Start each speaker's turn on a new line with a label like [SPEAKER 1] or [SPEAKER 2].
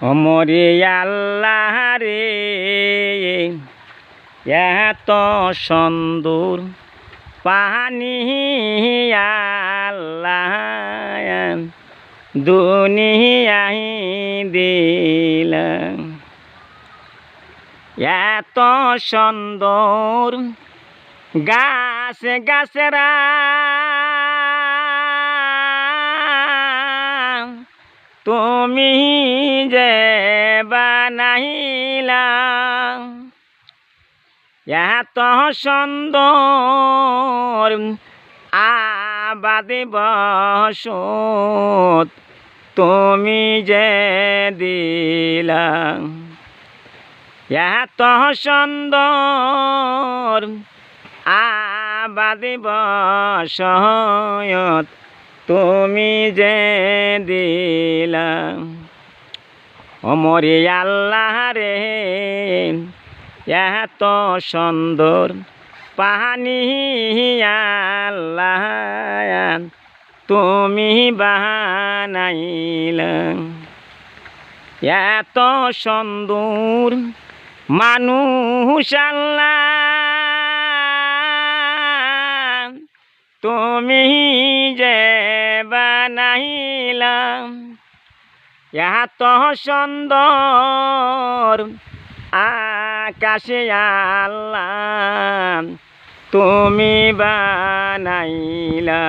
[SPEAKER 1] অমরে আল্লাহ রে এত সুন্দর পানি আল্লাহ দুনিয়াই দিলাম এত সুন্দর গাছ গাছেরা তুমি যে বানাইলা এত সুন্দর আবাদে বসত তুমি যে দিলা। এত সুন্দর আবাদে বসত তুমি যে দিলা, অমরে আল্লাহ রে, এত সুন্দর পানি আল্লাহ, তুমি বানাইলা। এত সুন্দর মানুষ আল্লাহ তুমি যে বানাইলাম এত সুন্দর। আকাশে আল্লাহ তুমি বানাইলা।